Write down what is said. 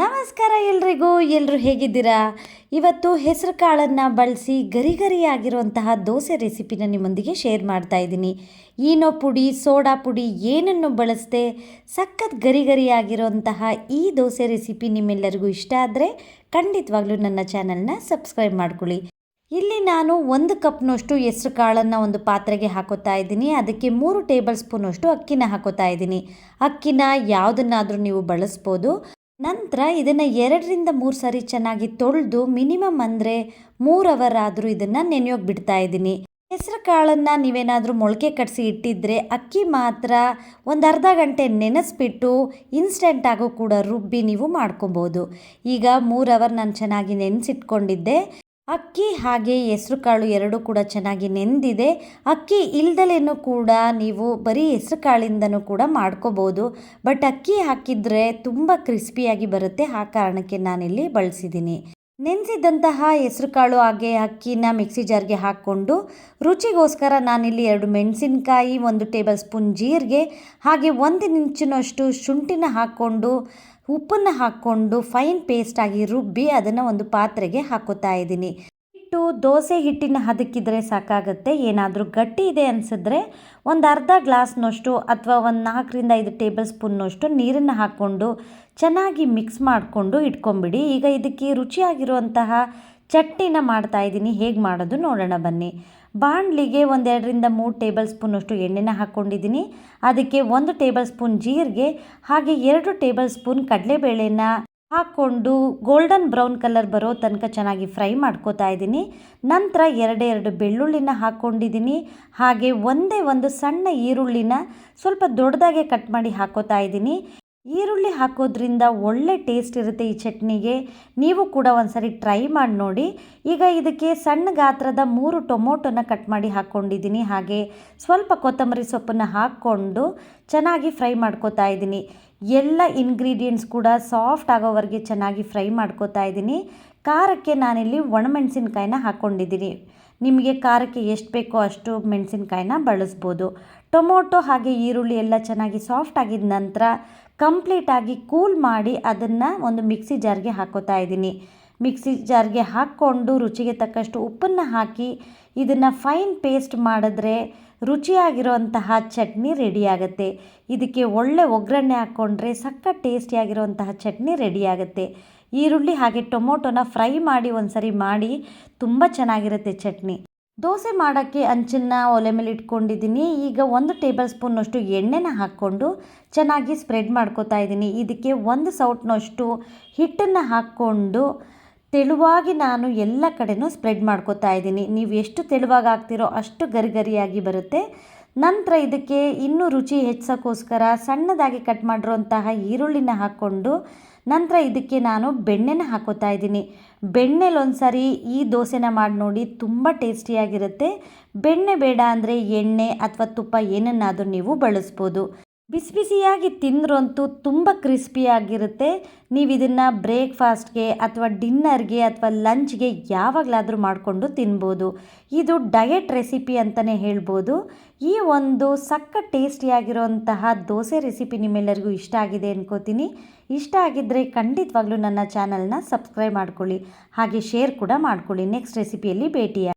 ನಮಸ್ಕಾರ ಎಲ್ರಿಗೂ ಎಲ್ಲರೂ ಹೇಗಿದ್ದೀರಾ? ಇವತ್ತು ಹೆಸರು ಕಾಳನ್ನು ಬಳಸಿ ಗರಿ ಗರಿಯಾಗಿರುವಂತಹ ದೋಸೆ ರೆಸಿಪಿನ ನಿಮ್ಮೊಂದಿಗೆ ಶೇರ್ ಮಾಡ್ತಾ ಇದ್ದೀನಿ. ಈನೋ ಪುಡಿ, ಸೋಡಾ ಪುಡಿ ಏನನ್ನು ಬಳಸದೆ ಸಖತ್ ಗರಿ ಗರಿಯಾಗಿರುವಂತಹ ಈ ದೋಸೆ ರೆಸಿಪಿ ನಿಮ್ಮೆಲ್ಲರಿಗೂ ಇಷ್ಟ ಆದರೆ ಖಂಡಿತವಾಗ್ಲೂ ನನ್ನ ಚಾನಲ್ನ ಸಬ್ಸ್ಕ್ರೈಬ್ ಮಾಡ್ಕೊಳ್ಳಿ. ಇಲ್ಲಿ ನಾನು ಒಂದು ಕಪ್ನಷ್ಟು ಹೆಸ್ರು ಕಾಳನ್ನು ಒಂದು ಪಾತ್ರೆಗೆ ಹಾಕೋತಾ ಇದ್ದೀನಿ. ಅದಕ್ಕೆ ಮೂರು ಟೇಬಲ್ ಸ್ಪೂನಷ್ಟು ಅಕ್ಕಿನ ಹಾಕೋತಾ ಇದ್ದೀನಿ. ಅಕ್ಕಿನ ಯಾವುದನ್ನಾದರೂ ನೀವು ಬಳಸ್ಬೋದು. ನಂತರ ಇದನ್ನು ಎರಡರಿಂದ ಮೂರು ಸಾರಿ ಚೆನ್ನಾಗಿ ತೊಳೆದು ಮಿನಿಮಮ್ ಅಂದರೆ ಮೂರು ಅವರ್ ಆದರೂ ಇದನ್ನು ನೆನೆಯೋಕೆ ಬಿಡ್ತಾ ಇದ್ದೀನಿ. ಹೆಸರು ಕಾಳನ್ನು ನೀವೇನಾದರೂ ಮೊಳಕೆ ಕಟ್ಸಿ ಇಟ್ಟಿದ್ದರೆ ಅಕ್ಕಿ ಮಾತ್ರ ಒಂದು ಅರ್ಧ ಗಂಟೆ ನೆನೆಸ್ಬಿಟ್ಟು ಆಗೋ ಕೂಡ ರುಬ್ಬಿ ನೀವು ಮಾಡ್ಕೊಬೋದು. ಈಗ ಮೂರು ಅವರ್ ನಾನು ಚೆನ್ನಾಗಿ ನೆನೆಸಿಟ್ಕೊಂಡಿದ್ದೆ. ಅಕ್ಕಿ ಹಾಗೆ ಹೆಸ್ರು ಕಾಳು ಎರಡೂ ಕೂಡ ಚೆನ್ನಾಗಿ ನೆಂದಿದೆ. ಅಕ್ಕಿ ಇಲ್ದಲೇನೂ ಕೂಡ ನೀವು ಬರೀ ಹೆಸ್ರು ಕಾಳಿಂದನೂ ಕೂಡ ಮಾಡ್ಕೋಬೋದು. ಬಟ್ ಅಕ್ಕಿ ಹಾಕಿದರೆ ತುಂಬ ಕ್ರಿಸ್ಪಿಯಾಗಿ ಬರುತ್ತೆ. ಆ ಕಾರಣಕ್ಕೆ ನಾನಿಲ್ಲಿ ಬಳಸಿದ್ದೀನಿ. ನೆನೆಸಿದಂತಹ ಹೆಸರುಕಾಳು ಹಾಗೆ ಅಕ್ಕಿನ ಮಿಕ್ಸಿ ಜಾರ್ಗೆ ಹಾಕ್ಕೊಂಡು ರುಚಿಗೋಸ್ಕರ ನಾನಿಲ್ಲಿ ಎರಡು ಮೆಣಸಿನಕಾಯಿ, ಒಂದು ಟೇಬಲ್ ಸ್ಪೂನ್ ಜೀರಿಗೆ, ಹಾಗೆ ಒಂದು ಇಂಚಿನಷ್ಟು ಶುಂಠಿನ ಹಾಕ್ಕೊಂಡು, ಉಪ್ಪನ್ನು ಹಾಕ್ಕೊಂಡು ಫೈನ್ ಪೇಸ್ಟಾಗಿ ರುಬ್ಬಿ ಅದನ್ನು ಒಂದು ಪಾತ್ರೆಗೆ ಹಾಕೋತಾ ಇದ್ದೀನಿ. ಹಿಟ್ಟು, ದೋಸೆ ಹಿಟ್ಟಿನ ಹದಕ್ಕಿದ್ರೆ ಸಾಕಾಗುತ್ತೆ. ಏನಾದರೂ ಗಟ್ಟಿ ಇದೆ ಅನಿಸಿದ್ರೆ ಒಂದು ಅರ್ಧ ಗ್ಲಾಸ್ನಷ್ಟು ಅಥವಾ ಒಂದು ನಾಲ್ಕರಿಂದ ಐದು ಟೇಬಲ್ ಸ್ಪೂನ್ನಷ್ಟು ನೀರನ್ನು ಹಾಕ್ಕೊಂಡು ಚೆನ್ನಾಗಿ ಮಿಕ್ಸ್ ಮಾಡಿಕೊಂಡು ಇಟ್ಕೊಂಬಿಡಿ. ಈಗ ಇದಕ್ಕೆ ರುಚಿಯಾಗಿರುವಂತಹ ಚಟ್ನಿನ ಮಾಡ್ತಾ ಇದ್ದೀನಿ. ಹೇಗೆ ಮಾಡೋದು ನೋಡೋಣ ಬನ್ನಿ. ಬಾಣಲಿಗೆ ಒಂದೆರಡರಿಂದ ಮೂರು ಟೇಬಲ್ ಸ್ಪೂನಷ್ಟು ಎಣ್ಣೆನ ಹಾಕ್ಕೊಂಡಿದ್ದೀನಿ ಅದಕ್ಕೆ ಒಂದು ಟೇಬಲ್ ಸ್ಪೂನ್ ಜೀರಿಗೆ, ಹಾಗೆ ಎರಡು ಟೇಬಲ್ ಸ್ಪೂನ್ ಕಡಲೆಬೇಳೆನ ಹಾಕ್ಕೊಂಡು ಗೋಲ್ಡನ್ ಬ್ರೌನ್ ಕಲರ್ ಬರೋ ತನಕ ಚೆನ್ನಾಗಿ ಫ್ರೈ ಮಾಡ್ಕೋತಾ ಇದ್ದೀನಿ. ನಂತರ ಎರಡೆರಡು ಎರಡು ಬೆಳ್ಳುಳ್ಳಿನ ಹಾಕ್ಕೊಂಡಿದ್ದೀನಿ. ಹಾಗೆ ಒಂದೇ ಒಂದು ಸಣ್ಣ ಈರುಳ್ಳಿನ ಸ್ವಲ್ಪ ದೊಡ್ಡದಾಗೆ ಕಟ್ ಮಾಡಿ ಹಾಕೋತಾ ಇದ್ದೀನಿ. ಈರುಳ್ಳಿ ಹಾಕೋದ್ರಿಂದ ಒಳ್ಳೆ ಟೇಸ್ಟ್ ಇರುತ್ತೆ ಈ ಚಟ್ನಿಗೆ. ನೀವು ಕೂಡ ಒಂದ್ಸರಿ ಟ್ರೈ ಮಾಡಿ ನೋಡಿ. ಈಗ ಇದಕ್ಕೆ ಸಣ್ಣ ಗಾತ್ರದ ಮೂರು ಟೊಮೊಟೊನ ಕಟ್ ಮಾಡಿ ಹಾಕ್ಕೊಂಡಿದ್ದೀನಿ ಹಾಗೆ ಸ್ವಲ್ಪ ಕೊತ್ತಂಬರಿ ಸೊಪ್ಪನ್ನು ಹಾಕ್ಕೊಂಡು ಚೆನ್ನಾಗಿ ಫ್ರೈ ಮಾಡ್ಕೋತಾ ಇದ್ದೀನಿ. ಎಲ್ಲ ಇಂಗ್ರೀಡಿಯೆಂಟ್ಸ್ ಕೂಡ ಸಾಫ್ಟ್ ಆಗೋವರೆಗೆ ಚೆನ್ನಾಗಿ ಫ್ರೈ ಮಾಡ್ಕೋತಾ ಇದ್ದೀನಿ. ಖಾರಕ್ಕೆ ನಾನಿಲ್ಲಿ ಒಣಮೆಣಸಿನ್ಕಾಯಿನ ಹಾಕ್ಕೊಂಡಿದ್ದೀನಿ ನಿಮಗೆ ಖಾರಕ್ಕೆ ಎಷ್ಟು ಬೇಕೋ ಅಷ್ಟು ಮೆಣಸಿನ್ಕಾಯಿನ ಬಳಸ್ಬೋದು. ಟೊಮೊಟೊ ಹಾಗೆ ಈರುಳ್ಳಿ ಎಲ್ಲ ಚೆನ್ನಾಗಿ ಸಾಫ್ಟ್ ಆಗಿದ ನಂತರ ಕಂಪ್ಲೀಟಾಗಿ ಕೂಲ್ ಮಾಡಿ ಅದನ್ನು ಒಂದು ಮಿಕ್ಸಿ ಜಾರ್ಗೆ ಹಾಕೋತಾ ಇದ್ದೀನಿ. ಮಿಕ್ಸಿ ಜಾರ್ಗೆ ಹಾಕ್ಕೊಂಡು ರುಚಿಗೆ ತಕ್ಕಷ್ಟು ಉಪ್ಪನ್ನು ಹಾಕಿ ಇದನ್ನು ಫೈನ್ ಪೇಸ್ಟ್ ಮಾಡಿದ್ರೆ ರುಚಿಯಾಗಿರುವಂತಹ ಚಟ್ನಿ ರೆಡಿಯಾಗುತ್ತೆ. ಇದಕ್ಕೆ ಒಳ್ಳೆ ಒಗ್ಗರಣೆ ಹಾಕ್ಕೊಂಡ್ರೆ ಸಕ್ಕ ಟೇಸ್ಟಿಯಾಗಿರುವಂತಹ ಚಟ್ನಿ ರೆಡಿಯಾಗುತ್ತೆ. ಈರುಳ್ಳಿ ಹಾಗೆ ಟೊಮೊಟೊನ ಫ್ರೈ ಮಾಡಿ ಒಂದು ಸರಿ ಮಾಡಿ ತುಂಬ ಚೆನ್ನಾಗಿರುತ್ತೆ ಚಟ್ನಿ. ದೋಸೆ ಮಾಡೋಕ್ಕೆ ಅಂಚನ್ನು, ಒಲೆ ಮೇಲೆ ಇಟ್ಕೊಂಡಿದ್ದೀನಿ. ಈಗ ಒಂದು ಟೇಬಲ್ ಸ್ಪೂನ್ನಷ್ಟು ಎಣ್ಣೆನ ಹಾಕ್ಕೊಂಡು ಚೆನ್ನಾಗಿ ಸ್ಪ್ರೆಡ್ ಮಾಡ್ಕೋತಾ ಇದ್ದೀನಿ. ಇದಕ್ಕೆ ಒಂದು ಸೌಟ್ನಷ್ಟು ಹಿಟ್ಟನ್ನು ಹಾಕ್ಕೊಂಡು ತೆಳುವಾಗಿ ನಾನು ಎಲ್ಲ ಕಡೆನೂ ಸ್ಪ್ರೆಡ್ ಮಾಡ್ಕೋತಾ ಇದ್ದೀನಿ. ನೀವು ಎಷ್ಟು ತೆಳುವಾಗಿ ಹಾಕ್ತಿರೋ ಅಷ್ಟು ಗರಿಗರಿಯಾಗಿ ಬರುತ್ತೆ. ನಂತರ ಇದಕ್ಕೆ ಇನ್ನೂ ರುಚಿ ಹೆಚ್ಚೋಕ್ಕೋಸ್ಕರ ಸಣ್ಣದಾಗಿ ಕಟ್ ಮಾಡಿರೋಂತಹ ಈರುಳ್ಳಿನ ಹಾಕ್ಕೊಂಡು ನಂತರ ಇದಕ್ಕೆ ನಾನು ಬೆಣ್ಣೆನ ಹಾಕೋತಾ ಇದ್ದೀನಿ. ಬೆಣ್ಣೆಲಿ ಒಂದು ಈ ದೋಸೆನ ಮಾಡಿ ನೋಡಿ ತುಂಬ ಟೇಸ್ಟಿಯಾಗಿರುತ್ತೆ. ಬೆಣ್ಣೆ ಬೇಡ ಅಂದರೆ ಎಣ್ಣೆ ಅಥವಾ ತುಪ್ಪ ಏನನ್ನಾದರೂ ನೀವು ಬಳಸ್ಬೋದು. ಬಿಸಿ ಬಿಸಿಯಾಗಿ ತಿಂದ್ರಂತೂ ತುಂಬ ಕ್ರಿಸ್ಪಿಯಾಗಿರುತ್ತೆ. ನೀವು ಇದನ್ನು ಬ್ರೇಕ್ಫಾಸ್ಟ್ಗೆ ಅಥವಾ ಡಿನ್ನರ್ಗೆ ಅಥವಾ ಲಂಚ್ಗೆ ಯಾವಾಗಲಾದರೂ ಮಾಡಿಕೊಂಡು ತಿನ್ಬೋದು. ಇದು ಡಯಟ್ ರೆಸಿಪಿ ಅಂತಲೇ ಹೇಳ್ಬೋದು. ಈ ಒಂದು ಸಕ್ಕ ಟೇಸ್ಟಿಯಾಗಿರುವಂತಹ ದೋಸೆ ರೆಸಿಪಿ ನಿಮ್ಮೆಲ್ಲರಿಗೂ ಇಷ್ಟ ಆಗಿದೆ ಅನ್ಕೋತೀನಿ. ಇಷ್ಟ ಆಗಿದ್ದರೆ ಖಂಡಿತವಾಗ್ಲೂ ನನ್ನ ಚಾನಲ್ನ ಸಬ್ಸ್ಕ್ರೈಬ್ ಮಾಡ್ಕೊಳ್ಳಿ. ಹಾಗೆ ಶೇರ್ ಕೂಡ ಮಾಡ್ಕೊಳ್ಳಿ. ನೆಕ್ಸ್ಟ್ ರೆಸಿಪಿಯಲ್ಲಿ ಭೇಟಿಯ